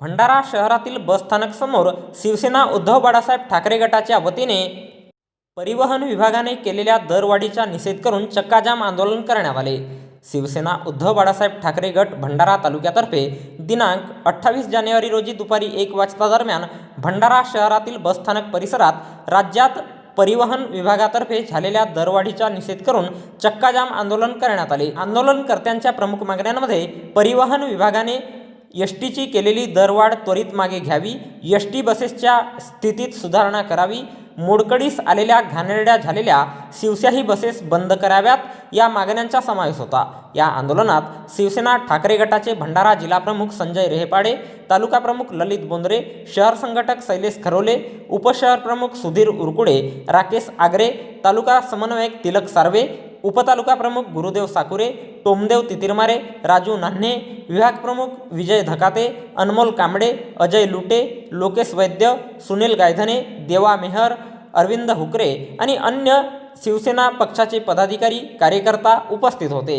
भंडारा शहरातील बसस्थानक समोर शिवसेना उद्धव बाळासाहेब ठाकरे गटाच्या वतीने परिवहन विभागाने केलेल्या दरवाढीचा निषेध करून चक्काजाम आंदोलन करण्यात आले. शिवसेना उद्धव बाळासाहेब ठाकरे गट भंडारा तालुक्यातर्फे दिनांक अठ्ठावीस जानेवारी रोजी दुपारी एक वाजता दरम्यान भंडारा शहरातील बसस्थानक परिसरात राज्यात परिवहन विभागातर्फे झालेल्या दरवाढीचा निषेध करून चक्काजाम आंदोलन करण्यात आले. आंदोलनकर्त्यांच्या प्रमुख मागण्यांमध्ये परिवहन विभागाने एस टीची केलेली दरवाढ त्वरित मागे घ्यावी. एस टी बसेसच्या स्थितीत सुधारणा करावी. मोडकडीस आलेल्या घाणेरड्या झालेल्या शिवशाही बसेस बंद कराव्यात. या मागण्यांचा समावेश होता. या आंदोलनात शिवसेना ठाकरे गटाचे भंडारा जिल्हाप्रमुख संजय रेहपाडे तालुका प्रमुख ललित बोंद्रे शहर संघटक शैलेश खरोले उपशहर प्रमुख सुधीर उरकुडे राकेश आगरे तालुका समन्वयक तिलक सार्वे उपतालुका प्रमुख गुरुदेव साकुरे टोमदेव तितिरमारे राजू नान्हे विभाग प्रमुख विजय धकाते अनमोल कांबडे अजय लुटे लोकेश वैद्य सुनील गायधने देवा मेहर अरविंद हुकरे आणि अन्य शिवसेना पक्षाचे पदाधिकारी कार्यकर्ता उपस्थित होते.